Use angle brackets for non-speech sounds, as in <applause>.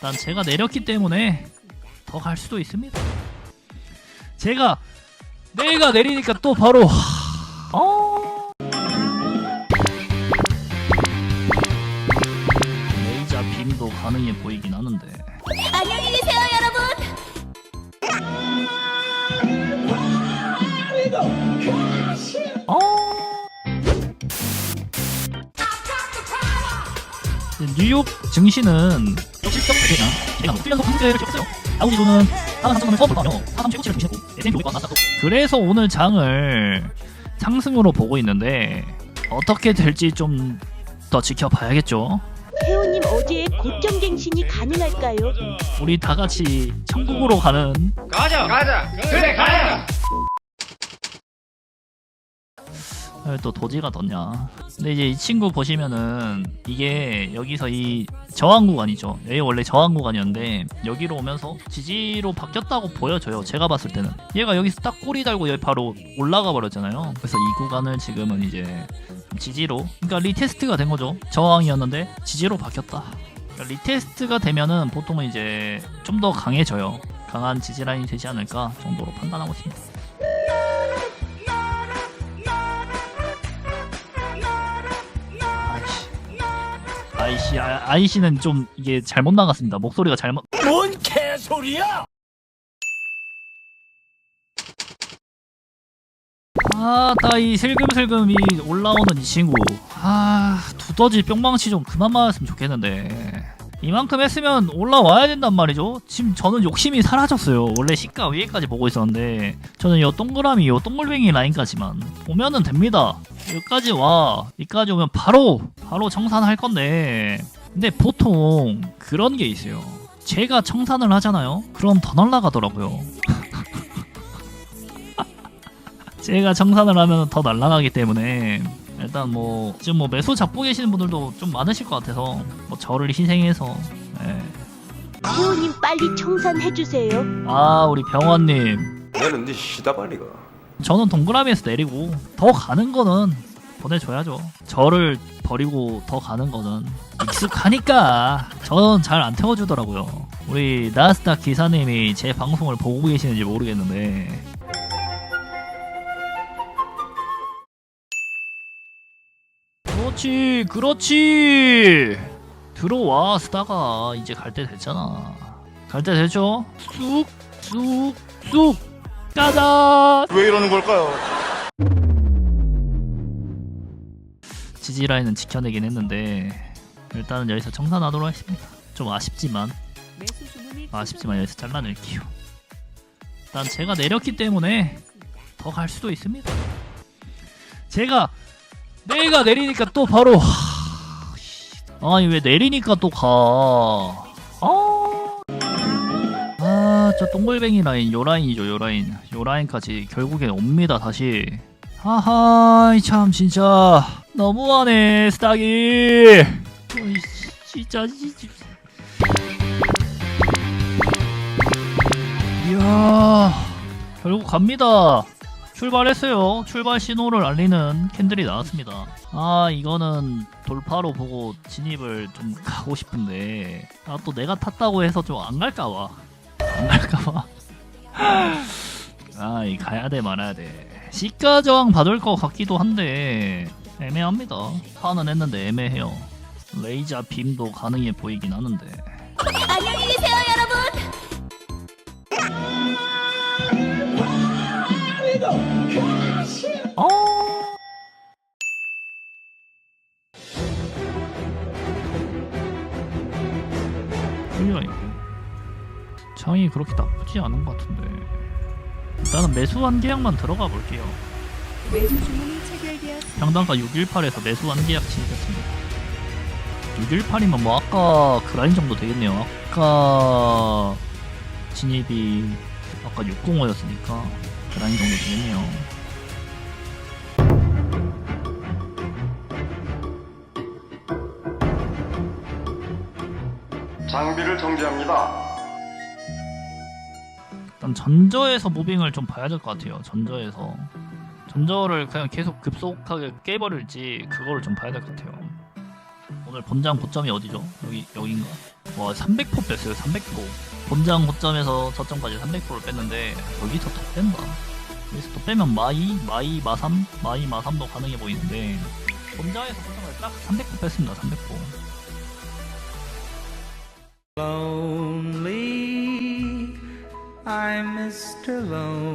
일단 제가 내렸기 때문에 더 갈 수도 있습니다. 제가 내가 내리니까 또 바로 어? 레이저 빔도 가능해 보이긴 하는데. 안녕히 계세요, 여러분. 어? 뉴욕 증시는 실적 발표나 제가 뭐 1연속 상승세를 찍었어요. 다우지수는 하단 상승하면 처음 돌파하며 하단 최고치를 중시했고 S&P 500과 나스닥도 그래서 오늘 장을 상승으로 보고 있는데 어떻게 될지 좀 더 지켜봐야겠죠. 태호님 어제의 고점갱신이 가능할까요? 우리 다 같이 천국으로 가는 가자 가자 그래 가자 왜 또 도지가 떴냐. 근데 이제 이 친구 보시면은 이게 여기서 이 저항 구간이죠. 여기 원래 저항 구간이었는데 여기로 오면서 지지로 바뀌었다고 보여져요. 제가 봤을 때는 얘가 여기서 딱 꼬리 달고 여기 바로 올라가 버렸잖아요. 그래서 이 구간을 지금은 이제 지지로 그러니까 리테스트가 된 거죠. 저항이었는데 지지로 바뀌었다. 그러니까 리테스트가 되면은 보통은 이제 좀 더 강해져요. 강한 지지 라인이 되지 않을까 정도로 판단하고 있습니다. 아이씨, 아, 아이씨는 좀 이게 잘못 나갔습니다. 목소리가 잘못. 뭔 개소리야 아, 따 이 슬금슬금 이 올라오는 이 친구. 아, 두더지 뿅망치 좀 그만 맞았으면 좋겠는데. 이만큼 했으면 올라와야 된단 말이죠. 지금 저는 욕심이 사라졌어요. 원래 시가 위에까지 보고 있었는데 저는 요 동그라미 요 동글뱅이 라인까지만 보면은 됩니다. 여기까지 와. 여기까지 오면 바로 바로 청산할 건데. 근데 보통 그런 게 있어요. 제가 청산을 하잖아요. 그럼 더 날라가더라고요. <laughs> 제가 청산을 하면 더 날아가기 때문에 일단 뭐 지금 뭐 매수 잡고 계시는 분들도 좀 많으실 것 같아서 뭐 저를 희생해서 예. 태호님 빨리 청산해주세요. 아 우리 병원님. 얘는 네 시다발리가. 저는 동그라미에서 내리고 더 가는 거는 보내줘야죠. 저를 버리고 더 가는 거는 익숙하니까 저는 잘 안 태워주더라고요. 우리 나스닥 기사님이 제 방송을 보고 계시는지 모르겠는데 그렇지 그렇지. 들어와 스다가. 이제 갈 때 됐잖아. 갈 때 됐죠? 쑥쑥쑥. 가자 왜 이러는 걸까요? 지지 라인은 지켜내긴 했는데 일단은 여기서 청산하도록 하겠습니다. 좀 아쉽지만 아쉽지만 여기서 잘라낼게요. 일단 제가 내렸기 때문에 더 갈 수도 있습니다. 제가 내가 내리니까 또 바로 하, 씨. 아니 왜 내리니까 또 가 아, 아, 저 동글뱅이 라인, 요 라인이죠, 요 라인. 요 라인까지 결국에 옵니다, 다시. 하하, 참, 진짜. 너무하네, 스타기. 진짜, 진짜. 이야, 결국 갑니다. 출발했어요. 출발 신호를 알리는 캔들이 나왔습니다. 아, 이거는 돌파로 보고 진입을 좀 가고 싶은데, 아, 또 내가 탔다고 해서 좀 안 갈까봐. 안 갈까봐. <laughs> 아, 이 가야 돼 말아야 돼. 시가 저항 받을 것 같기도 한데 애매합니다. 파는 했는데 애매해요. 레이저 빔도 가능해 보이긴 하는데. <laughs> 안녕히 계세요, 있고. 장이 그렇게 나쁘지 않은 것 같은데. 일단은 매수 한 계약만 들어가 볼게요. 평단가 618에서 매수 한 계약 진입했습니다. 618이면 뭐 아까 그 라인 정도 되겠네요. 아까 진입이 아까 605였으니까 그 라인 정도 되겠네요 장비를 정지합니다. 일단 전저에서 무빙을 좀 봐야 될 것 같아요. 전저에서 전저를 그냥 계속 급속하게 깨버릴지 그거를 좀 봐야 될 것 같아요. 오늘 본장 고점이 어디죠? 여기 여긴가? 와 300% 뺐어요 300% 본장 고점에서 저점까지 300%를 뺐는데 여기서 더 뺀다 여기서 더 빼면 마이, 마이, 마삼, 마이, 마삼도 가능해 보이는데 본장에서 고점까지 딱300% 뺐습니다 300% Lonely, alone.